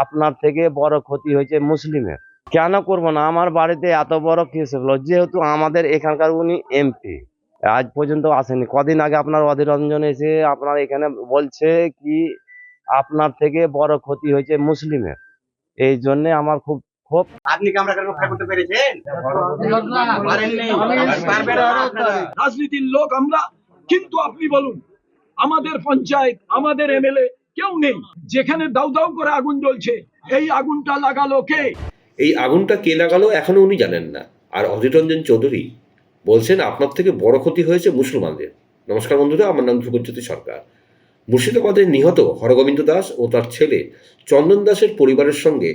আপনার থেকে বড় ক্ষতি হয়েছে মুসলিমের। কেন করব না? আমার বাড়িতে এত বড় কেস হলো যেহেতু আমাদের এখানকার উনি এমপি। আজ পর্যন্ত আসেনি। কদিন আগে আপনার অধীর রঞ্জন এসে আপনার এখানে বলছে কি আপনার থেকে বড় ক্ষতি হয়েছে মুসলিমের। এই জন্য আমার খুব খুব আপনি কি আমরা রক্ষা করতে পেরেছেন। রাজনীতির লোক আমরা কিন্তু আপনি বলুন আমাদের পঞ্চায়েত আমাদের এমএলএ কেউ নেই। যেখানে দাউ দাউ করে আগুন জ্বলছে, এই আগুনটা লাগালো কে? এই আগুনটা কে লাগালো এখনও উনি জানেন না। আর অধীর রঞ্জন চৌধুরী বলছেন, আপনার থেকে বড় ক্ষতি হয়েছে মুসলমানদের। নমস্কার বন্ধুরা, আমার নাম ধ্রুবজ্যোতি সরকার। মুর্শিদাবাদের নিহত হরগোবিন্দ দাস ও তার ছেলে চন্দন দাসের পরিবারের সঙ্গে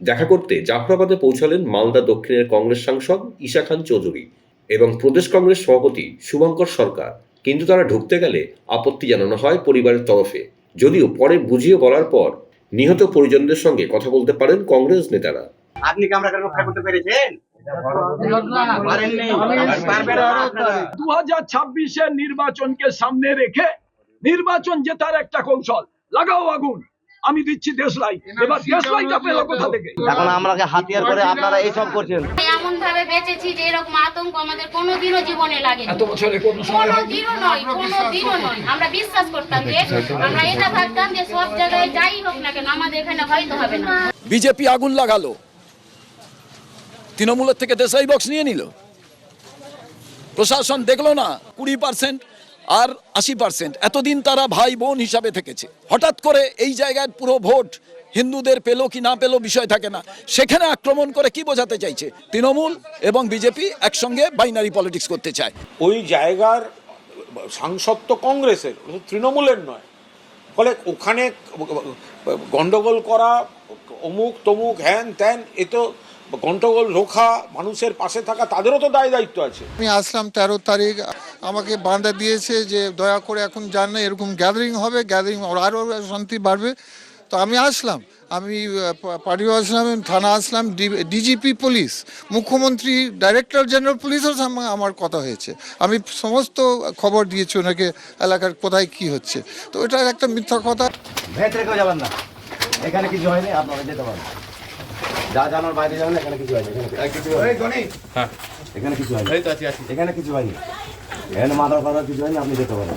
দেখা করতে জাফরাবাদে পৌঁছালেন মালদা দক্ষিণের কংগ্রেস সাংসদ ঈশা খান চৌধুরী এবং প্রদেশ কংগ্রেস সভাপতি শুভঙ্কর সরকার। কিন্তু তারা ঢুকতে গেলে আপত্তি জানানো হয় পরিবারের তরফে। যদিও পরে বুঝিয়ে বলার পর নিহত পরিজনদের সঙ্গে কথা বলতে পারেন কংগ্রেস নেতারা। আপনি কি আমরা রক্ষা করতে পেরেছেন। দু হাজার ছাব্বিশের নির্বাচনকে সামনে রেখে নির্বাচন জেতার একটা কৌশল। লাগাও আগুন। আমি দিচ্ছি দেশলাই। এবার দেশলাইটা পেল কোথা থেকে? এখন আমরাকে হাতিয়ার করে আপনারা এইসব করছেন। এমন ভাবে বেঁচেছি যে এরকম আতঙ্ক আমাদের কোনোদিনও জীবনে লাগে এত বছরে কোনো। কোনোদিনও নয় কোনোদিনও নয়। আমরা বিশ্বাস করতাম যে আমরা এটা ভাবতাম যে সব জায়গায় যাই হোক না কেন আমাদের এখানে হয়তো হবে না। বিজেপি আগুন লাগালো। তৃণমূলের থেকে দেশাই বক্স নিয়ে নিল। প্রশাসন দেখল না কুড়ি পার্সেন্ট আর আশি পার্সেন্ট এতদিন তারা ভাই বোন হিসাবে থেকেছে। হঠাৎ করে এই জায়গায় পুরো ভোট হিন্দুদের পেল কি না পেল বিষয় থাকে না। সেখানে আক্রমণ করে কি বোঝাতে চাইছে? তৃণমূল এবং বিজেপি একসঙ্গে বাইনারি পলিটিক্স করতে চায়। ওই জায়গার সাংসদ তো কংগ্রেসের তৃণমূলের নয়। ফলে ওখানে গন্ডগোল করা অমুক তমুক হ্যান ত্যান এ তো গন্ডগোল রোখা মানুষের পাশে থাকা তাদেরও তো দায় দায়িত্ব আছে। আমি আসলাম তেরো তারিখ আমাকে বাঁধা দিয়েছে যে দয়া করে এখন যান না এরকম গ্যাদারিং হবে গ্যাদারিং আরও শান্তি বাড়বে। তো আমি আসলাম আমি পার্টি আসলাম থানা আসলাম ডিজিপি পুলিশ মুখ্যমন্ত্রী ডাইরেক্টর জেনারেল পুলিশের সঙ্গে আমার কথা হয়েছে। আমি সমস্ত খবর দিয়েছি ওনাকে এলাকার কোথায় কি হচ্ছে। তো এটা একটা মিথ্যা কথা। ভেতরে কেউ যাবেন না। এখানে কিছু হয়নি আপনারা যেতে পারেন। যা জানার বাইরে যাবেন এখানে কিছু হয়নি। এখানে কিছু হয়নি। এখানে কিছু হয়নি। এখানে কিছু হয়নি। এখানে মাথার কথা কিছু হয়নি আপনি যেতে পারেন।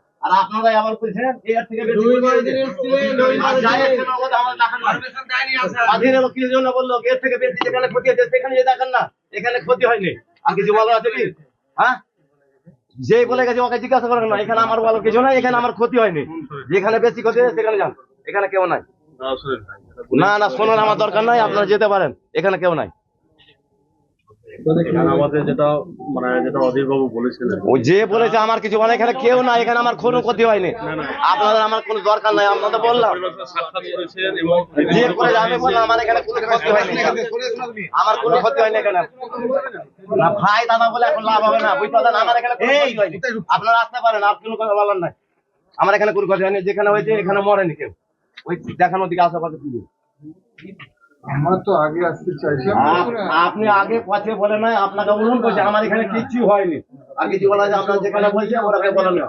আর আপনারা আবার বলছেন এর থেকে বেশি কি জন্য বলল? এর থেকে বেশি যেখানে ক্ষতি হয়েছে সেখানে যে দেখেন না। এখানে ক্ষতি হয়নি। আর কিছু বলার আছে কি? হ্যাঁ? যে বলে গেছে ওকে জিজ্ঞাসা করেন না এখানে আমার বলার কিছু নাই এখানে আমার ক্ষতি হয়নি। যেখানে বেশি ক্ষতি হয়েছে সেখানে যান। এখানে কেউ নাই। না না শোনার আমার দরকার নাই আপনারা যেতে পারেন। এখানে কেউ নাই আমাদের যেটা মানে যেটা অধীর বাবু বলেছিলেন ও যে বলেছে আমার কিছু মানে এখানে কেউ না এখানে আমার কোনো ক্ষতি হয়নি। আপনাদের আমার কোনো দরকার নাই আপনাদের বললাম। যে করে আমি আমার এখানে কোনো ক্ষতি হয়নি। আমার কোনো ক্ষতি হয়নি এখানে। না ভাই দাদা বলে এখন লাভ হবে না বুঝতে আমার এখানে আপনারা আসতে পারেন আর কোনো কথা বলার নাই। আমার এখানে কোনো ক্ষতি হয়নি যেখানে হয়েছে এখানে মরেনি কেউ। ওই দেখানোর দিকে আশেপাশে আমরা তো আগে আসতে চাইছিলাম। আপনি আগে পথে বলে নাই আপনাকে অনুরোধ বলছে আমার এখানে কিচ্ছু হয়নি। আগে কিছু বলা যায় আপনার যেখানে বলছে ওরাকে বলেন না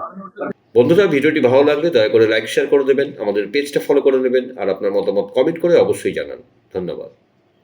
বন্ধুরা ভিডিওটি ভালো লাগলে দয়া করে লাইক শেয়ার করে দেবেন আমাদের পেজটা ফলো করে নেবেন আর আপনার মতামত কমেন্ট করে অবশ্যই জানান। ধন্যবাদ।